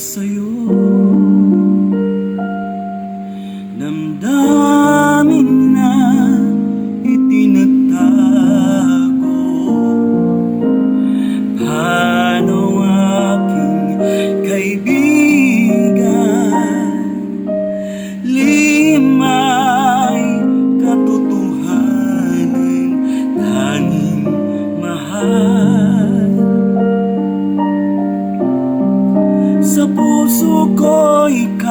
sa'yo. Namdamin Sa puso ko ikaw